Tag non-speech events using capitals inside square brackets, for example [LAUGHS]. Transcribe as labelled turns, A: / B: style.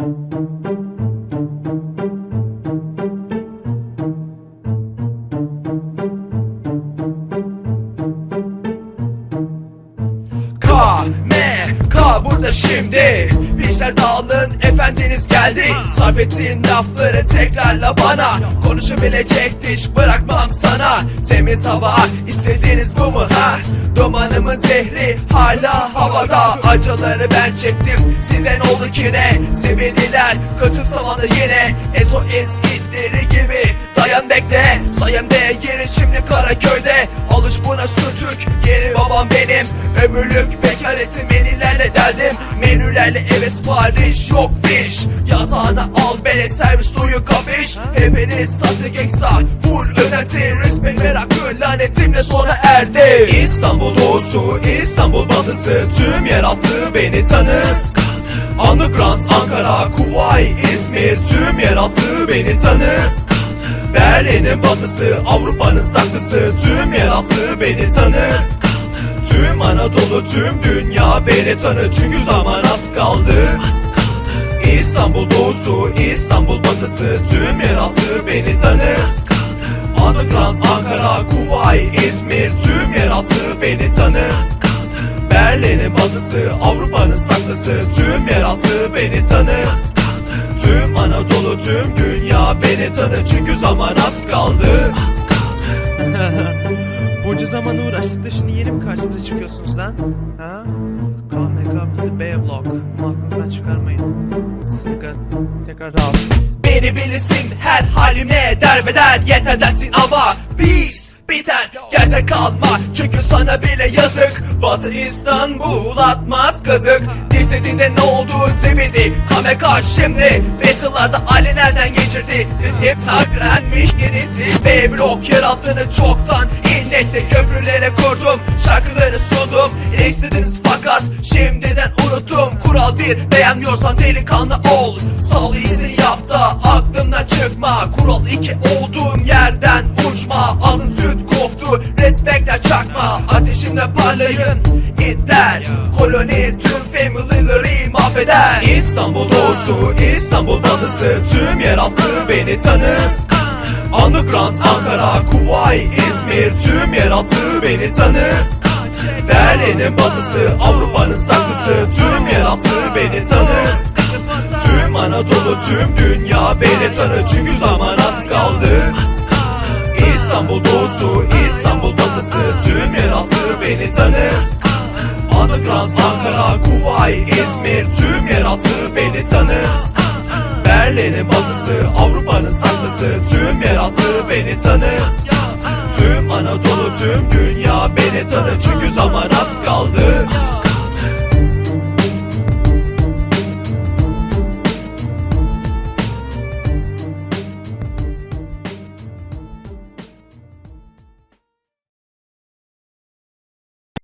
A: K, M, K burada şimdi. Bizler dağılın efendiniz geldi. Sarf ettiğin lafları tekrarla bana. Konuşabilecek diş bırakmam sana. Temiz hava istediğiniz bu mu ha? Dumanımın zehri hala havada. Acıları ben çektim. Size ne oldu ki ne? Zibediler kaçın zamanı yine. SOS itleri gibi Dayan bekle. Sayemde yeri şimdi Karaköy'de. Alış buna sürtük. Yeri babam benim. Ömürlük bekaretim. Menülerle deldim. Menülerle eve sipariş yok fiş. Yatağına al bele servis duyu kapış Hepiniz satı geksa Full özenti respect merakı lanetimle sona erdi. İstanbul doğusu İstanbul batısı. Tüm yeraltı beni tanır Underground Ankara Kuvayi İzmir. Tüm yeraltı beni tanır Berlin'in batısı Avrupa'nın saklısı Tüm yeraltı beni tanır. Tüm Anadolu tüm dünya beni tanır. Çünkü zaman az kaldı. İstanbul doğusu İstanbul batısı. Tüm yeraltı beni tanır. Underground Ankara Kuvayi İzmir. Tüm yeraltı beni tanır. Berlin'in batısı Avrupa'nın saklısı Tüm yeraltı beni tanır Anadolu tüm dünya beni tanır Çünkü zaman az kaldı [LAUGHS]
B: Bunca zaman uğraştık da şimdi yeni mi karşımıza çıkıyorsunuz lan? Ha? KMK the B block. Bunu aklınızdan çıkarmayın. Tekrar, tekrar rahat.
A: Beni bilirsin her halimle derbeder Yeter dersin ama biz biter. Gelse kalma çünkü sana bile yazık. Batı İstanbul atmaz kazık. Dizediğinde ne oldu zibidi. Kameka şimdi? Battle'larda alenenden geçirdi? Hep saklanmış gerisi. B blok yer altını çoktan İllette köprülere kurdum Şarkıları sundum. İstediniz fakat şimdiden unuttum. Kural bir beğenmiyorsan delikanlı ol. Sal izi yap da aklımdan çıkma Kural iki olduğun yerden uçma. Ağzın süt koktu respektler çakma. Ateşimle parlayın itler. Koloni tüm family'leri mahveder. İstanbul doğusu İstanbul batısı. Tüm yeraltı beni tanır. Underground Ankara Kuvayi İzmir. Tüm yeraltı beni tanır. Berlin'in batısı Avrupa'nın saklısı. Tüm yeraltı beni tanır Tüm Anadolu tüm dünya beni tanır Çünkü zaman az kaldı. İstanbul doğusu İstanbul batısı. Tüm yeraltı beni tanır Underground Ankara Kuvayi İzmir. Tüm yeraltı beni tanır Berlin'in batısı Avrupa'nın saklısı. Tüm yeraltı beni tanır Tüm Anadolu tüm dünya beni tanır Çünkü zaman az kaldı